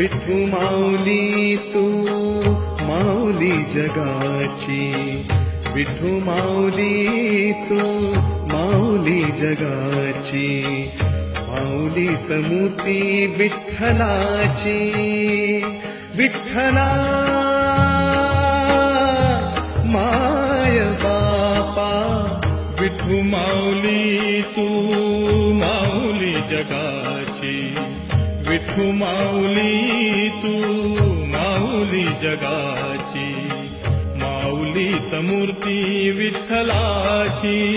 विठू माऊली तू माऊली जगाची. विठू माऊली तू माऊली जगाची. माऊली त मूर्ती विठ्ठलाची. विठ्ठला माय बापा. विठू तू माऊली जगाची विठू माऊली तू माऊली जगाची. माऊली तमूर्ती विठ्ठलाची.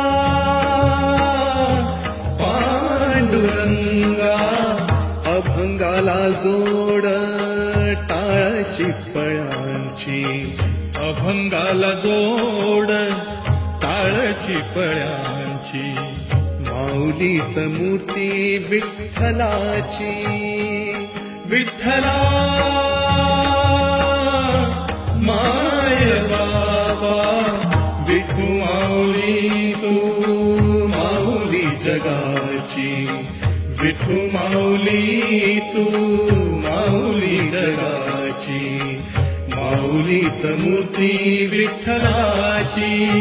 पांडुरंगा अभंगाला जोड टाळाची पळांची अभंगाला जोड टाळची पळ्यांची माऊलीत मूर्ती विठ्ठलाची. विठ्ठला जगाची विठू माऊली तू माऊली जगाची। माऊलीत मूर्ती विठ्ठलाची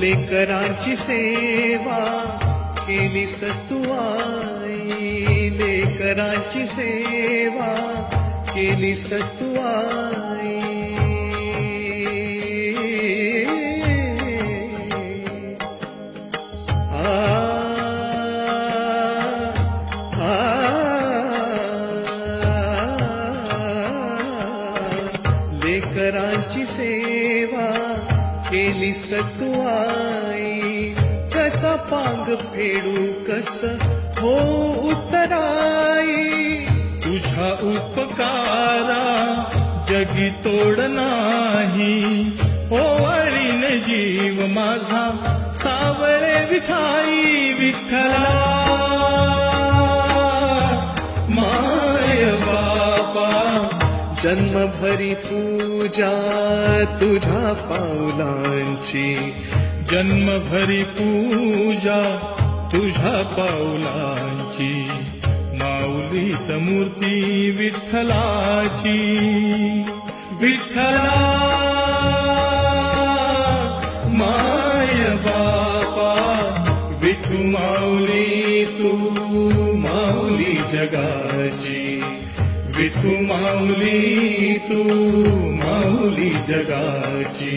लेकर आंची सेवा केली सतुआई लेकर आंची सेवा केली सतुआई लेकर सेवा केली सतुआई कसा पांग फेडू कस हो उतराई। तुझा उपकारा जगी तोड नाही ओवाळीन जीव माझा सावळे विठाई विठ्ठला जन्मभरी पूजा तुझ्या पावलांची. जन्मभरी पूजा तुझ्या पावलांची. माऊलीत मूर्ती विठ्ठलाची. विठ्ठला माय बापा विठू माऊली तू माऊली जगाची विठू माऊली तू माऊली जगाची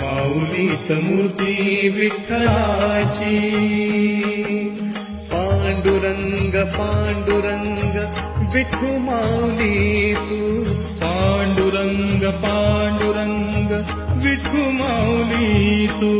माऊलीत मूर्ती विठ्ठलाची पांडुरंग पांडुरंग विठू माऊली तू पांडुरंग पांडुरंग विठू माऊली तू